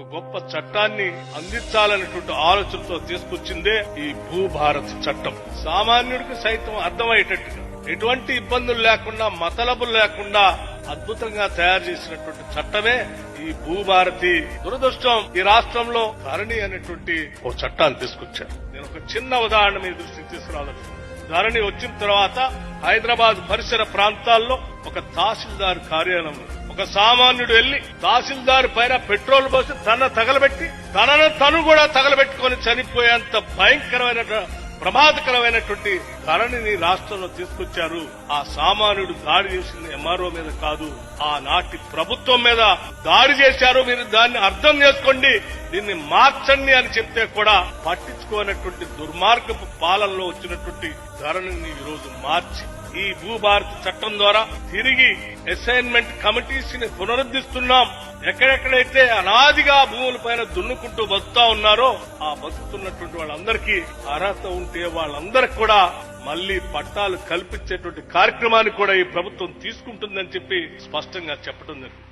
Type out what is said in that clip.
ఒక గొప్ప చట్టాన్ని అందించాలనేటువంటి ఆలోచనతో తీసుకొచ్చిందే ఈ భూభారత్ చట్టం. సామాన్యుడికి సైతం అర్థమయ్యేటట్టుగా ఎటువంటి ఇబ్బందులు లేకుండా మతలబులు లేకుండా అద్భుతంగా తయారు చేసినటువంటి చట్టమే ఈ భూభారతి. దురదృష్టం ఈ రాష్ట్రంలో ధరణి అనేటువంటి ఓ చట్టాన్ని తీసుకొచ్చారు. నేను ఒక చిన్న ఉదాహరణ మీ దృష్టికి తీసుకురావాలనుకుంటున్నాను. ధరణి వచ్చిన తర్వాత హైదరాబాద్ పరిసర ప్రాంతాల్లో ఒక తహసీల్దార్ కార్యాలయంలో ఒక సామాన్యుడు వెళ్ళి తహసీల్దార్ పైన పెట్రోల్ పోసి తన తగలబెట్టి తనను తను కూడా తగలబెట్టుకొని చనిపోయేంత భయంకరమైన ప్రమాదకరమైనటువంటి ధరణిని రాష్ట్రంలో తీసుకొచ్చారు. ఆ సామాన్యుడు దాడి చేసిన ఎంఆర్ఓ మీద కాదు ఆనాటి ప్రభుత్వం మీద దాడి చేశారు. మీరు దాన్ని అర్థం చేసుకోండి. దీన్ని మార్చండి అని చెప్తే కూడా పట్టించుకోనటువంటి దుర్మార్గపు పాలనలో వచ్చినటువంటి ధరని ఈ రోజు మార్చి ఈ భూభారతి చట్టం ద్వారా తిరిగి అసైన్మెంట్ కమిటీస్ని పునరుద్ధరిస్తున్నాం ఎక్కడెక్కడైతే అనాదిగా భూములపైన దున్నుకుంటూ బతుకుతా ఉన్నారో ఆ బతుకుతున్నటువంటి వాళ్ళందరికీ అర్హత ఉంటే వాళ్ళందరికి కూడా మళ్ళీ పట్టాలు కల్పించేటువంటి కార్యక్రమాన్ని కూడా ఈ ప్రభుత్వం తీసుకుంటుందని చెప్పి స్పష్టంగా చెప్పడం జరిగింది.